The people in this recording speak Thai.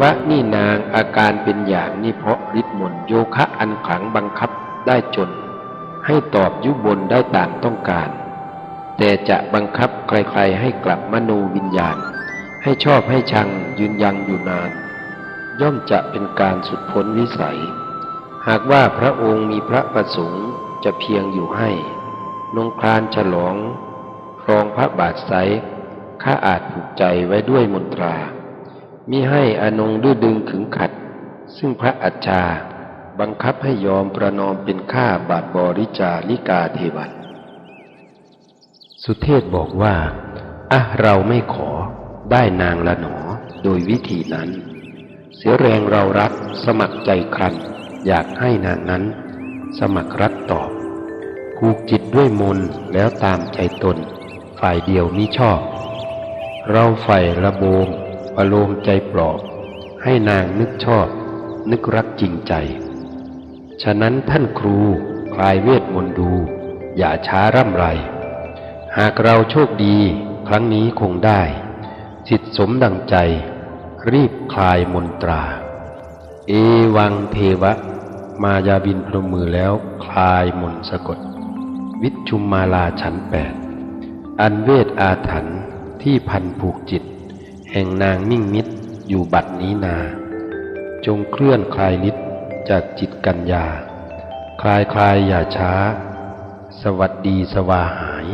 วะนี่นางอาการเป็นอย่างนี้เพราะฤทธิ์มนโยคะอันขลังบังคับได้จน ให้ตอบยุบนได้ตามต้องการ แต่จะบังคับใครๆให้กลับมโนวิญญาณ ให้ชอบให้ชังยืนยังอยู่นาน ย่อมจะเป็นการสุดพ้นวิสัย หากว่าพระองค์มีพระประสงค์จะเพียงอยู่ให้ นงครานฉลอง ครองพระบาทไซข้าอาจผูกใจไว้ด้วยมนตรา มิให้อนงดื้อดึงขึงขัด ซึ่งพระอัจฉาบังคับให้ยอมประนอมเป็นข้าบาทบริจาลิกาเทวัน สุเทพบอกว่าอะเราไม่ขอได้นางละหนอ โดยวิธีนั้น เสียแรงเรารักสมัครใจครัน อยากให้นางนั้น สมัครรักตอบผูกจิตด้วยมนแล้วตามใจตน ฝ่ายเดียวมิชอบ เราฝ่ายระโบม ประโลมใจปลอบ ให้นางนึกชอบ นึกรักจริงใจ ฉะนั้นท่านครูคลายเวทมนต์ดู อย่าช้าร่ำไร หากเราโชคดีครั้งนี้คงได้ สิทธิสมดังใจ รีบคลายมนตรา เอวังเทวะ มายาบินพนมมือแล้วคลายมนสะกด วิชุมมาลาฉันแปดอันเวทอาถรรพ์ที่พันผูกจิต แห่งนางมิ่งมิตรอยู่บัดนี้นา จงเคลื่อนคลายนิดจากจิตกัญญา คลายคลายอย่าช้า สวัสดีสวาหาย